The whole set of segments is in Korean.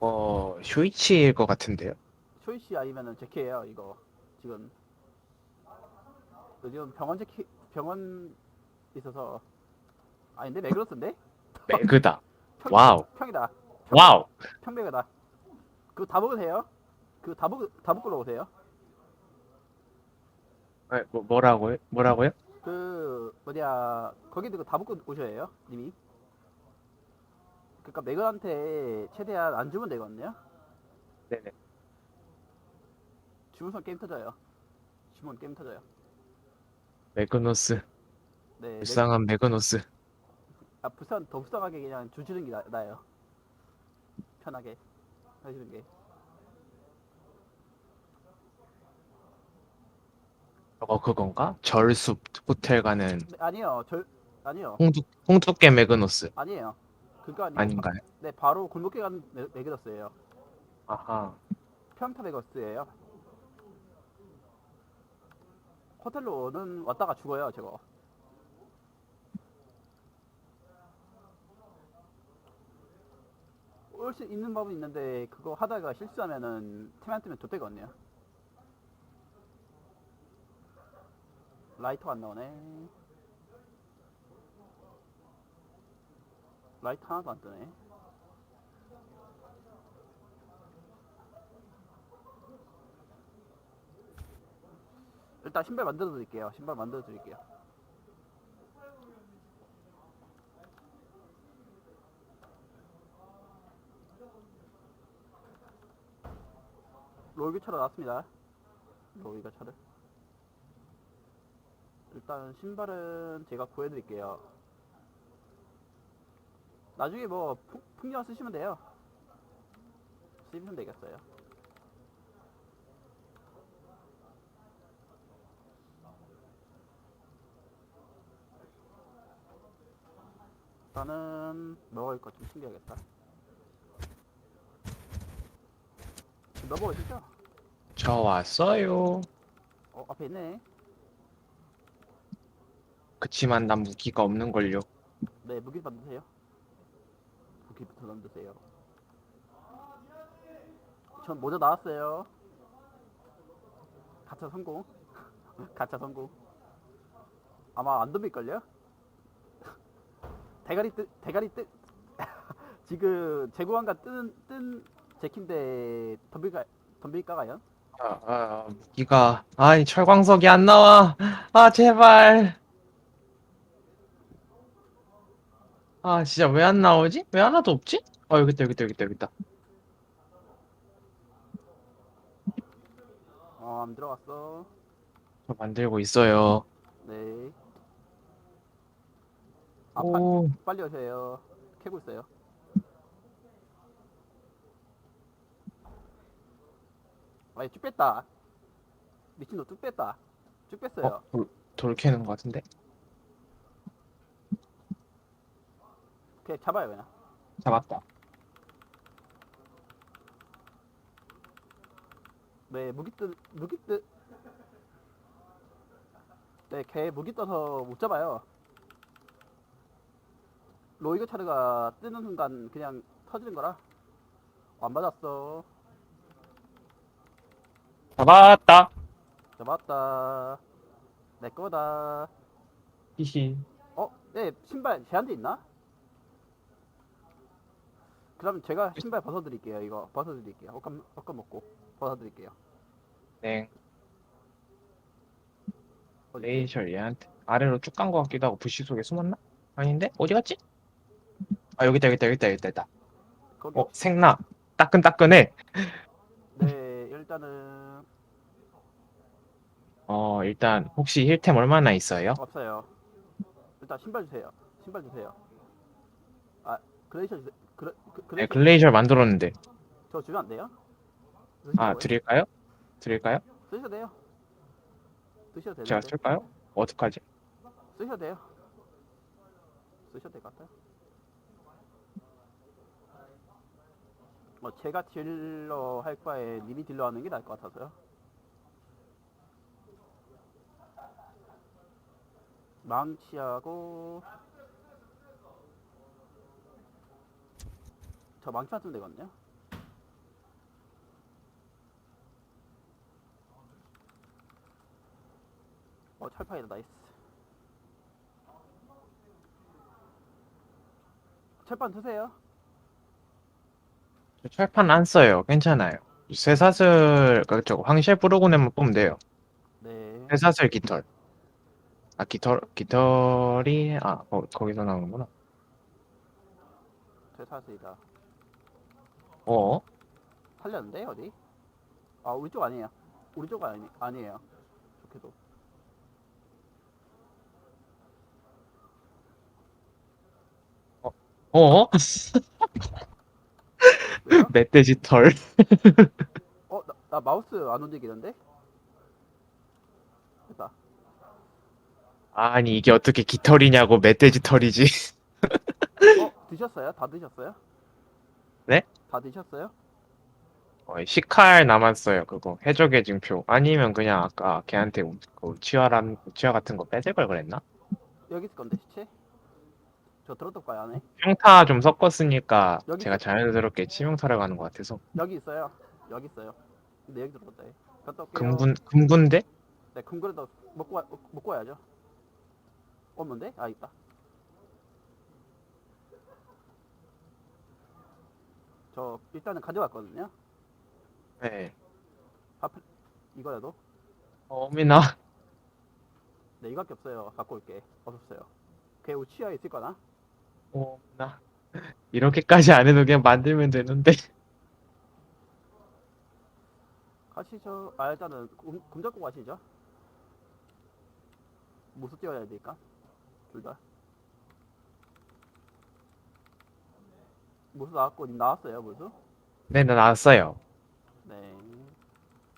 어, 쇼이치일 것 같은데요. 쇼이씨 아니면은 제키예요 이거 지금 요즘 병원 제키 병원 있어서 아닌데 매그러스인데 매그다. 평, 와우. 평이다 와우. 평매그다 그거 다 먹으세요 그거 다 먹, 다 먹으러 오세요 아, 뭐, 뭐라고요? 뭐라고요? 그 뭐냐 거기 그거 다 먹고 오셔야 해요 님이 그니까 매그한테 최대한 안 주면 되거든요 네네. 주문선 게임 터져요 주문 게임 터져요 매그노스. 네 매- 불쌍한 매그노스. 아 불쌍 더 불쌍하게 그냥 주시는 게 나, 나아요 편하게 하시는 게 저거 그건가? 절숲 호텔 가는 네, 아니요 절 아니요 홍두, 홍두깨 매그노스. 아니에요 그거 아니고 아닌가요? 네 바로 골목길 가는 메- 메그더스예요. 아하. 평타 메거스예요. 호텔로는 왔다가 죽어요 저거. 올 수 있는 법은 있는데 그거 하다가 실수하면은 템안 뜨면 좆되거든요. 라이터가 안 나오네 라이터 하나도 안 뜨네. 일단 신발 만들어 드릴게요. 신발 만들어 드릴게요. 롤기 차로 나왔습니다. 롤기가 차를. 일단 신발은 제가 구해드릴게요 나중에 뭐 풍- 풍경 쓰시면 돼요 쓰시면 되겠어요 일단은 먹을 것 좀 챙겨야겠다 넘어오시죠? 저 왔어요. 어 앞에 있네 그치만 난 무기가 없는걸요. 네 무기 만드세요 무기부터 만드세요 전 모자 나왔어요 가차 성공 가차 성공 아마 안 덤빌걸요? 대가리 뜨 대가리 뜨 지금 재고한가 뜬, 뜬 제킨데 덤빌까 덤빌까가요? 아, 아, 무기가. 아이, 철광석이 안 나와. 아, 제발. 아, 진짜 왜 안 나오지? 왜 하나도 없지? 어, 여기 있다, 여기 있다, 여기 있다, 여기 있다. 어 안 들어갔어 저 만들고 있어요. 네 아, 빠, 오, 빨리 오세요 캐고 있어요 아니 쭉 뺐다 미친 놈 쭉 뺐다 쭉 뺐어요 어, 돌, 돌 캐는 것 같은데? 그냥 잡아요 그냥 잡았다. 네 무기 뜨 무기 뜨 네, 걔 무기 떠서 못 잡아요. 로이그 차르가 뜨는 순간 그냥 터지는 거라. 안 맞았어. 잡았다. 잡았다. 내 거다. 히히. 어, 네, 신발 제한돼 있나? 그럼 제가 신발 벗어드릴게요. 이거 벗어드릴게요. 옷감 옷감 먹고 벗어드릴게요. 네. 어디? 레이셜 얘한테 아래로 쭉 간 것 같기도 하고 부시 속에 숨었나? 아닌데? 어디 갔지? 아 여기 있다 여기 있다 여기 있다, 여기 있다. 거기. 어 생나 따끈따끈해 네, 일단은 어 일단 혹시 힐템 얼마나 있어요? 없어요. 일단 신발 주세요. 신발 주세요. 아, 그레이셔 주세요. 그레, 그, 네 그레이셔 글레이셜 만들었는데 저 주면 안 돼요? 아? 드릴까요? 드릴까요? 쓰셔도 돼요. 쓰셔도 되는데. 제가 쓸까요? 어떡하지? 쓰셔도 돼요. 쓰셔도 될 것 같아요. 뭐 제가 딜러 할 바에 님이 딜러 하는 게 나을 것 같아서요. 망치하고 저 망치만 뜨면 되겠네요 어 철판이다 나이스 철판 드세요 철판 안 써요. 괜찮아요. 쇠사슬 그쪽 황실 프로그램만 뽑으면 돼요. 네 쇠사슬 깃털. 아 깃털 깃털이 아 어, 거기서 나오는구나. 대사슬이다 어? 살렸는데 어디? 아 우리 쪽 아니에요 우리 쪽 아니, 아니에요 좋게도 어? 왜요? 멧돼지 털. 어? 나, 나 마우스 안 움직이는데? 됐다 아니, 이게 어떻게 깃털이냐고, 멧돼지 털이지. 어? 드셨어요? 다 드셨어요? 네? 다 드셨어요? 어, 시칼 남았어요, 그거. 해적의 증표. 아니면 그냥 아까 걔한테 우- 그 치아람, 치아 같은 거 뺏을 걸 그랬나? 여기 있을 건데 시체? 저 들었던 거야 안에? 평타 좀 섞었으니까 여기 제가. 자연스럽게 치명타를 가는 것 같아서. 여기 있어요 여기 있어요 근데 여기 갔다 올게요 금분, 금분대? 네 금그릇도 먹고, 와, 먹고 와야죠 없는데? 아 있다 저 일단은 가져갔거든요. 네. 이거라도? 어미나. 네 이거밖에 없어요. 갖고 올게. 없었어요. 걔 우치아에 있을 거나? 어나. 이렇게까지 안 해도 그냥 만들면 되는데. 가시죠. 아 일단은 금, 금 잡고 가시죠. 무수 뛰어야 되니까. 둘 다 무수 나왔고 님 나왔어요 무수? 네, 나 나왔어요. 네.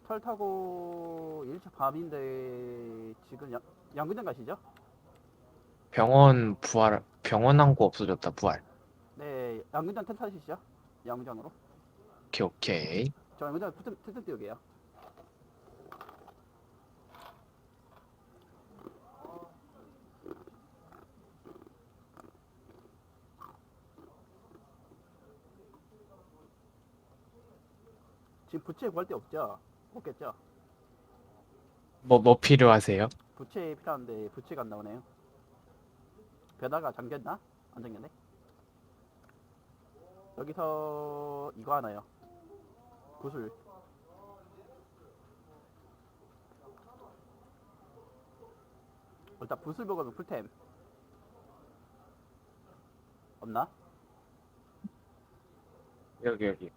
털 타고 1차 밤인데 지금 양, 양근장 가시죠? 병원 부활, 병원 항구 없어졌다, 부활. 네, 양근장 텐트 타시죠? 양근장으로. 오케이, 오케이. 저 양근장 텐트, 텐트 띄우게요. 지금 부채 구할 데 없죠? 없겠죠? 뭐, 뭐 필요하세요? 부채 필요한데 부채가 안 나오네요. 변화가 잠겼나? 안 잠겼네. 여기서 이거 하나요. 구슬. 일단 붓을 먹으면 풀템. 없나? 여기, 여기.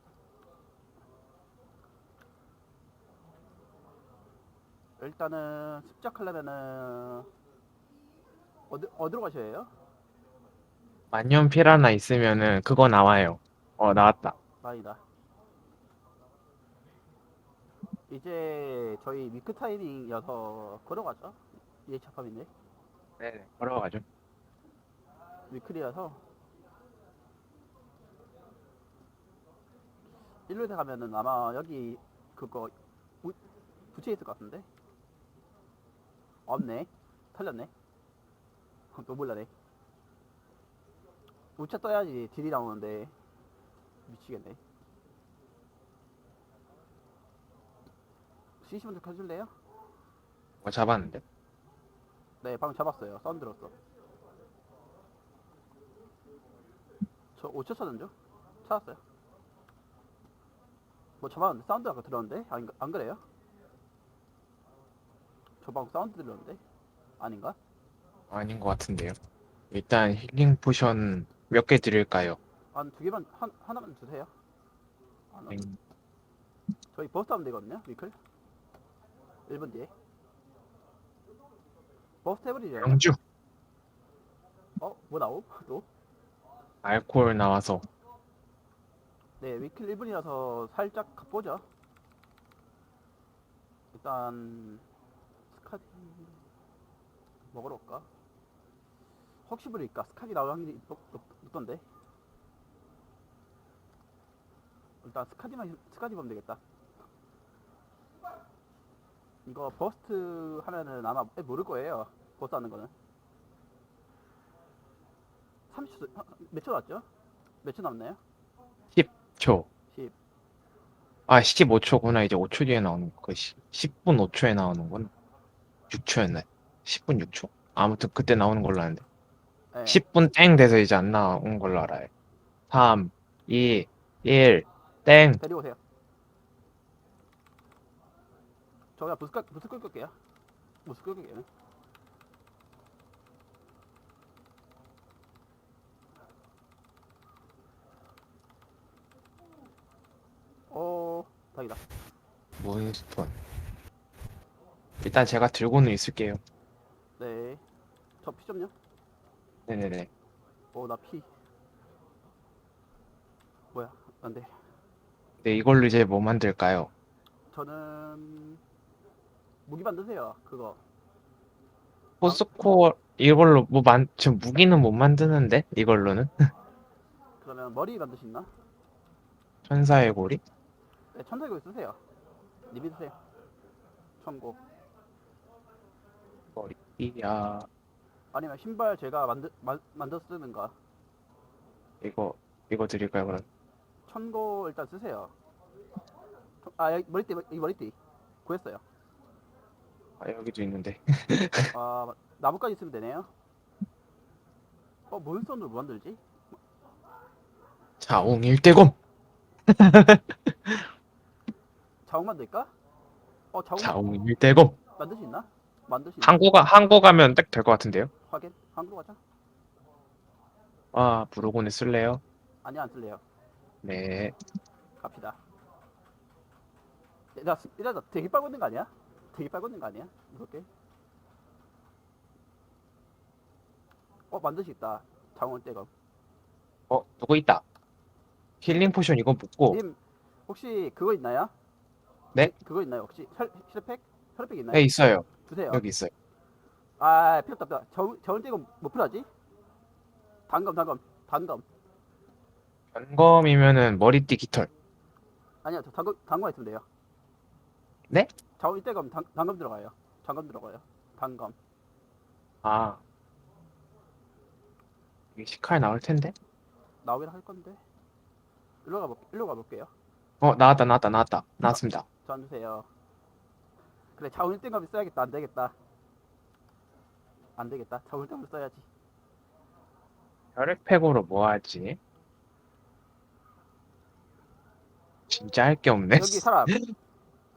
일단은 습작하려면은 어디 어디로 가셔야 해요? 만년필 하나 있으면은 그거 나와요. 어, 나왔다. 아니다. 이제 저희 위크 타이밍이어서 걸어가죠. 2차 팝인데 네네. 걸어가죠. 위클이어서 일루에 가면은 아마 여기 그거 우- 붙여 있을 것 같은데 없네 털렸네 또 몰라네 우차 떠야지 딜이 나오는데 미치겠네 CC분 좀 켜줄래요? 뭐 잡았는데? 네 방금 잡았어요 사운드 들었어 저 5초 찾은죠? 찾았어요 뭐 잡았는데 사운드 아까 들었는데? 안, 안 그래요? 저 방금 사운드 들렸는데? 아닌가? 아닌 것 같은데요. 일단 힐링 포션 몇 개 드릴까요? 한 두 개만 한, 하나만 주세요 하나. 음, 저희 버스 타면 되거든요 위클 1분 뒤에 버스 태블이죠 영주. 어? 뭐 나옴? 또? 알코올 나와서. 네, 위클 1분이라서 살짝 가보죠. 일단 스카디 먹으러 올까? 혹시 모르니까 스카디 나올 확률이 높, 높던데. 일단 스카디만 스카디 보면 되겠다. 이거 버스트 하면은 아마 모를 거예요. 버스 하는 거는. 30초 몇초 남았죠? 몇 초 남나요? 10초. 10. 아, 15초구나. 이제 5초 뒤에 나오는 거. 10, 분 5초에 나오는구나. 6초였네. 10분 6초? 아무튼 그때 나오는 걸로 아는데. 예. 10분 땡 돼서 이제 안 나온 걸로 알아요. 3, 2, 1, 땡. 데리고 오세요. 저 그냥 부스 끌 부스 끌게요. 부스 끌게요. 어, 다행이다. 몬스톤. 일단 제가 들고는 있을게요. 네. 저 피 좀요. 네네네. 어, 나 피. 뭐야? 안 돼. 네, 이걸로 이제 뭐 만들까요? 저는 무기 만드세요. 그거. 포스코어 이걸로 뭐 만, 지금 무기는 못 만드는데? 이걸로는? 그러면 머리 있나? 천사의 고리? 네, 천사교 쓰세요. 리비 쓰세요. 천고. 머리야. 아니면 신발 제가 만들 만, 만들어 쓰는가. 이거, 이거 드릴까요, 그럼? 천고 일단 쓰세요. 천- 아 여기 머리띠 이 머리띠 구했어요. 아, 여기도 있는데. 아 나무까지 쓰면 되네요. 어 몬스터는 뭐 만들지? 자웅 일대검! 자웅 만들까? 어 자웅 자웅 일대검! 만들 수 있나? 있나? 한국, 가 한국 가면 딱 될 것 같은데요? 확인. 한국으로 가자. 아, 브로곤에 쓸래요? 아니 안 쓸래요. 네. 갑시다. 나 이러다 되게 빨고 있는 거 아니야? 되게 빨고 있는 거 아니야? 무섭게. 어수 있다. 자웅 떼거. 어, 누구 있다. 힐링 포션 이거 먹고. 님 혹시 그거 있나요? 네? 그거 있나요? 혹시 혈, 혈팩? 혈팩 있나요? 네, 있어요. 주세요. 여기 있어요. 아 필요 없다. 없다. 저 저울 떼고 뭐 필요하지? 단검 단검 단검. 단검이면은 머리띠 깃털. 아니요 저 단검 단검 있으면 돼요. 네? 저울 떼검 단, 단검 들어가요. 단검 들어가요. 단검. 아. 이게 시칼 나올 텐데? 나오긴 할 건데. 일로 가볼 일로 가볼게요. 어, 나왔다, 나왔다, 나왔다. 나왔습니다. 저 앉으세요. 그래 자울 떼검 써야겠다. 안 되겠다. 안 되겠다. 자울 떼검 써야지. 혈액팩으로 뭐 하지? 진짜 할 게 없네. 여기 사람.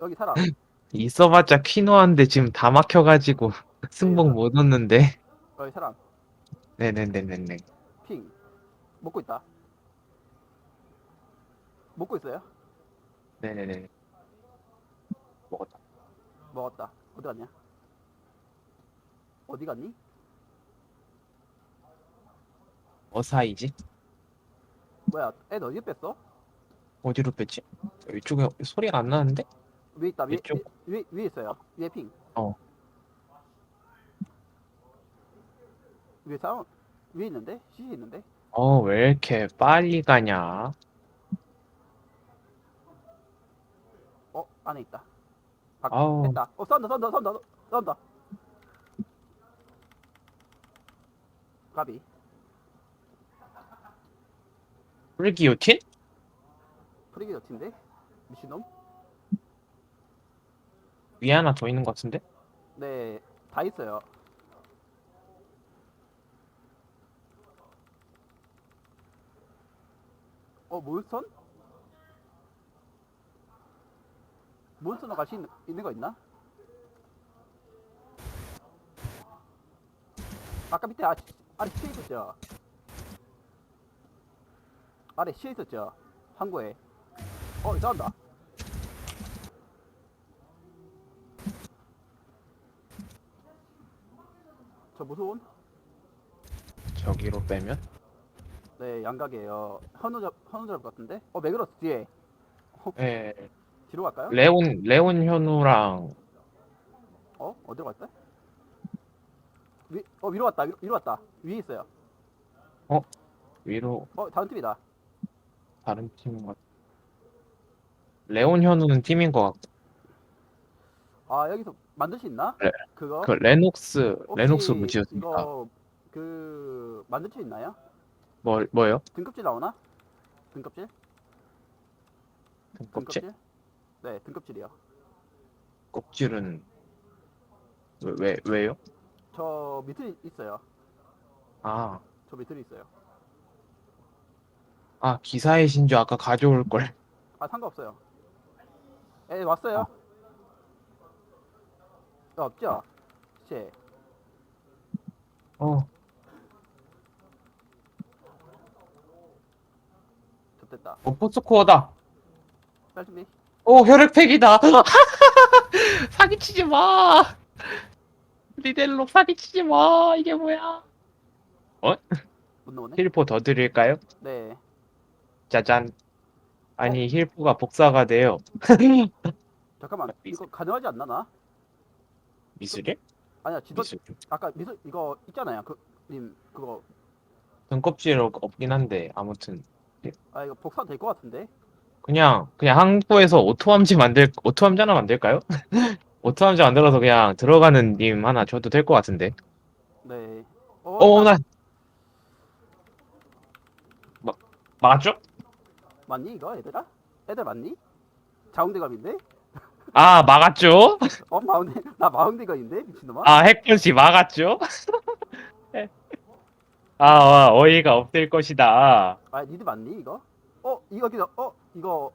여기 사람. 있어봤자 퀴노아인데 지금 다 막혀가지고 승복 못 얻는데. 여기 사람. 네네네네네. 핑. 먹고 있다. 먹고 있어요? 네네네. 먹었다. 먹었다. 어디 갔냐? 어디 갔니? 뭐 사이지? 뭐야? 애 어디 뺐어? 어디로 뺐지? 이쪽에 소리가 안 나는데? 위에 있다. 위에 이쪽? 위에, 위에 있어요. 위에 핑. 어. 위에 사람 위에 있는데? CC 있는데? 어, 왜 이렇게 빨리 가냐? 어 안에 있다. 밖 아우. 됐다. 어 싸운다 싸운다 싸운다 싸운다. 가비. 프리기오틴? 프리기 여친데? 미친놈? 위에 하나 더 있는 것 같은데? 네, 다 있어요. 어, 몬스턴? 몬스턴 같이 있는, 있는 거 있나? 아까 밑에 아, 아래 시에 있었죠? 아래 시에 있었죠? 항구에. 어, 이상한다. 저 무서운? 저기로 빼면? 네, 양각이에요. 현우 잡, 현우 잡을 것 같은데? 어, 매그러스 뒤에. 예. 뒤로 갈까요? 레온, 레온 현우랑 어? 어디로 갈까? 위, 어, 위로 왔다. 위로, 위로 왔다. 위에 있어요. 위로 어, 다른 팀이다. 다른 팀인 것 같아. 레온 현우는 팀인 것 같고, 아, 여기서 만들 수 있나? 네. 그거? 그 레녹스, 혹시 레녹스 무지였습니다. 이거, 그, 만들 수 있나요? 뭐, 뭐요? 등급질 나오나? 등급질? 껍질? 네, 등급질이요. 껍질은 왜, 왜, 왜요? 저 밑에 있어요. 아, 저 밑에 있어요. 아 기사의 신조 아까 가져올 걸. 아 상관없어요. 에 왔어요. 어, 없죠? 씨. 어, 좋됐다. 어 포스코어다. 빨 준비. 오 혈액팩이다. 사기치지 마. 리델로 사기치지 마. 이게 뭐야? 못 나오네. 힐포 더 드릴까요? 네. 짜잔. 아니 힐포가 복사가 돼요. 잠깐만. 이거 가능하지 않나 나? 미술이? 아니야. 지도 미술. 아까 미술 이거 있잖아요. 그 님 그거 등껍질 없긴 한데 아무튼 아 이거 복사 될것 같은데. 그냥 그냥 항구에서 오토함지 만들 오토함지 하나 만들까요? 오토함지 만들어서 그냥 들어가는 님 하나 줘도 될 것 같은데. 네. 어, 어, 나- 나 마, 맞죠? 맞니 이거 얘들아? 애들 맞니? 자웅대감인데? 아, 막았죠? 어 마운드 나 마운드감인데 미친놈아? 아, 핵펀치 막았죠? 아, 아, 어이가 없을 것이다. 아 니들 맞니 이거? 어 이거 기다 어 이거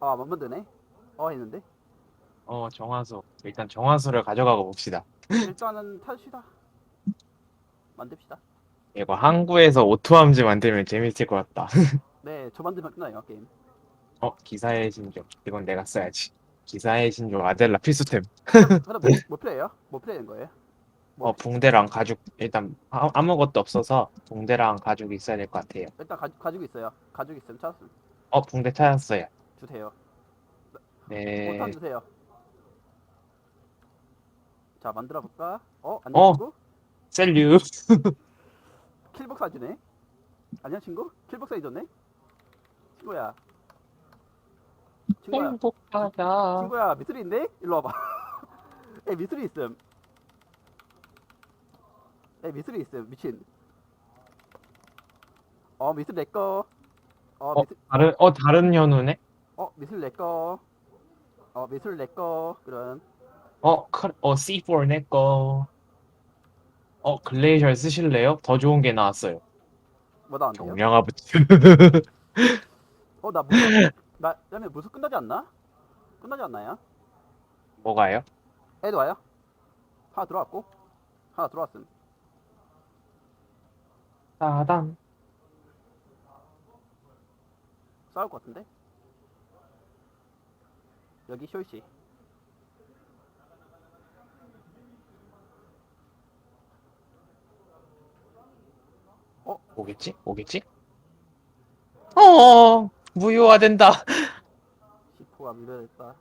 아 못 만드네. 어 했는데 어, 정화수. 일단 정화수를 가져가고 봅시다. 일단은 탈시다. 만듭시다. 이거 항구에서 오토함지 만들면 재밌을 것 같다. 네, 저 만들면 끝나요 게임. 어, 기사의 신조. 이건 내가 써야지. 기사의 신조 아델라 필수템. 그럼 뭐, 뭐 플레이요? 뭐 플레이인 거예요? 뭐 어, 붕대랑 가죽. 일단 아, 아무것도 없어서 붕대랑 가죽이 있어야 될 것 같아요. 일단 가, 가지고 있어요. 가지고 있으면 찾았음. 어, 붕대 찾았어요. 주세요. 네. 포탄 주세요. 자 만들어 볼까? 어 어. 친구? 셀류. 킬복사 주네. 안녕 친구? 킬복사 해줬네. 친구야. 친구야. 행복하다. 친구야 미술이 있네? 일로 와봐. 에 미술이 있음. 에 미술이 있음 미친. 어 미술 내 거. 어 어, 미술 다른 어 다른 현우네. 어 미술 내 거. 어 미술 내 거. 그럼 어, 클- 어 C4 내 거. 어, 글레이셜 쓰실래요? 더 좋은 게 나왔어요. 뭐 나왔네요. 경량아부츠. 어나 무술 나 그다음에 무술 끝나지 않나? 끝나지 않나요? 뭐가요? 애도 와요? 하나 들어왔고 하나 들어왔음. 따단. 싸울 것 같은데? 여기 쇼이씨. 오겠지? 오겠지? 어, 무효화된다. 시포가 밀려냈다.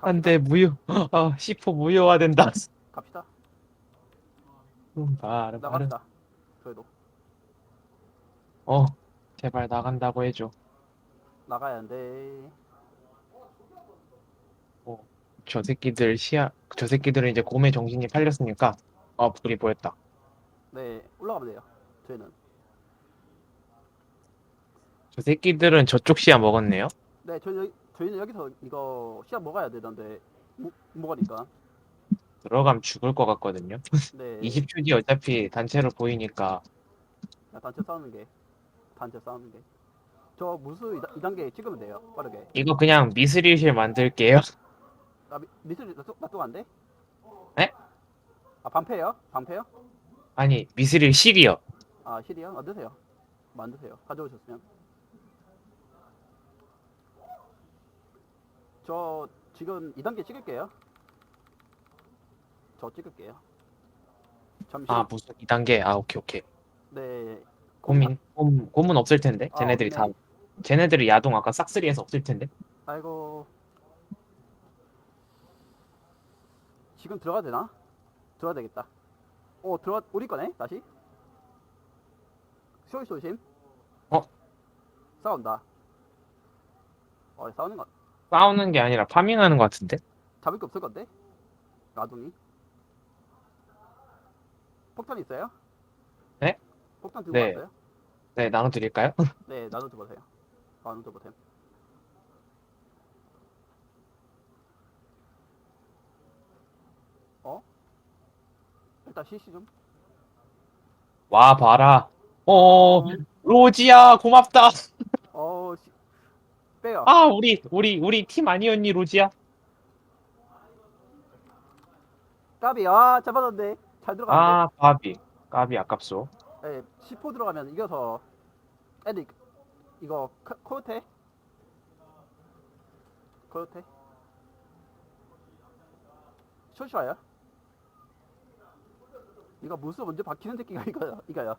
안돼 무효. 어, C4 무효화된다. 갑시다. 음, 바르 바르. 나갑시다. 저희도 어, 제발 나간다고 해줘. 나가야 하는데. 저 새끼들 시야, 저 새끼들은 이제 곰의 정신이 팔렸으니까. 어, 불이 보였다. 네 올라가면 돼요. 저희는. 저 새끼들은 저쪽 시야 먹었네요. 네 저희 저희는 여기서 이거 시합 먹어야 되는데 못 먹으니까. 들어가면 죽을 것 같거든요. 네. 20초 뒤 어차피 단체로 보이니까 야, 단체 싸우는 게. 단체 싸우는 게. 저 무수 2단계 찍으면 돼요. 빠르게. 이거 그냥 미스릴실 만들게요. 아 미, 미술 놔두- 놔두간데? 네? 아 반패요? 반패요? 아니 미스릴 실이요. 아 실이요? 만드세요. 만드세요. 가져오셨으면. 저 지금 2단계 찍을게요. 저 찍을게요. 잠시. 아 무슨 2단계. 아 오케이 오케이. 네. 고민 곰, 곰은 없을 텐데. 아, 쟤네들이 다 없네. 쟤네들이 야동 아까 싹쓸이해서 없을 텐데. 아이고. 지금 들어가야 되나? 들어가야 되겠다. 오, 들어가, 우리 거네? 다시? 쇼이 조심. 어? 싸운다. 어, 싸우는 거, 싸우는 게 아니라 파밍하는 것 같은데. 잡을 게 없을 건데? 라둥이. 폭탄 있어요? 네? 폭탄 들고 네. 왔어요? 네 나눠드릴까요? 네, 나눠 줘보세요. 나눠 줘보세요. 일단 CC 좀. 와 봐라. 어 로지야 고맙다. 어, 씨. 빼요. 아 우리 우리 우리 팀 아니었니 로지야? 까비, 아, 잡아놨네. 잘 들어갔네. 아 까비 까비 아깝소. 예, 10호 들어가면 이겨서 애들 이거 코- 코요테 코요테 쇼쇼아요 이거 무스 먼저 박히는 새끼가 이거요 이거요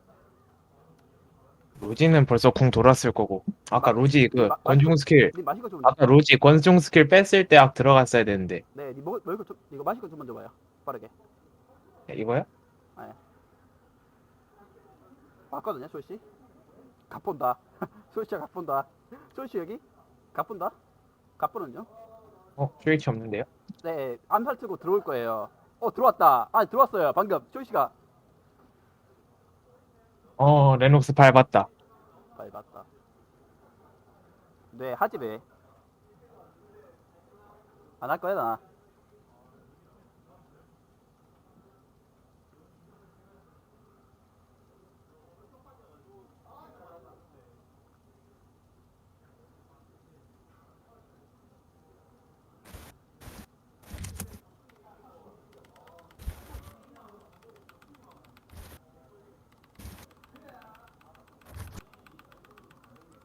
로지는 벌써 궁 돌았을 거고. 아까 마- 로지 그 마- 권총 스킬. 니 거좀 아까 로지 권총 스킬 뺐을 때 악 들어갔어야 되는데. 네, 니 먹을 먹을 거좀 이거 마실 거좀 먼저 봐요 빠르게 네, 이거야? 맞거든요 쇼씨 갑본다 쇼씨가 갑본다 쇼씨 여기 갑본다 갑본은요 어 쇼이치 없는데요? 네, 암살 치고 들어올 거예요. 어, 들어왔다. 아, 들어왔어요. 방금. 쇼이씨가. 어 레녹스 밟았다. 봤다. 네, 하지 왜. 안 할 거야, 나.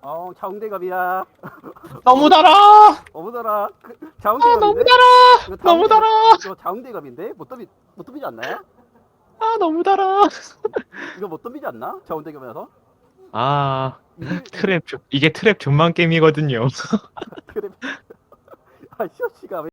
어, 자웅대갑이야. 너무 달아. 어머더라. 그, 아 자웅대갑인데? 너무 달아. 이거 너무 달아. 이거 자웅대갑인데? 못 덤비, 못 덤비지 않나요? 아 너무 달아. 이거 못 덤비지 않나? 자웅대갑이라서? 아 트랩 존- 이게 트랩 존만 게임이거든요. 그래. 아, 쇼씨가 왜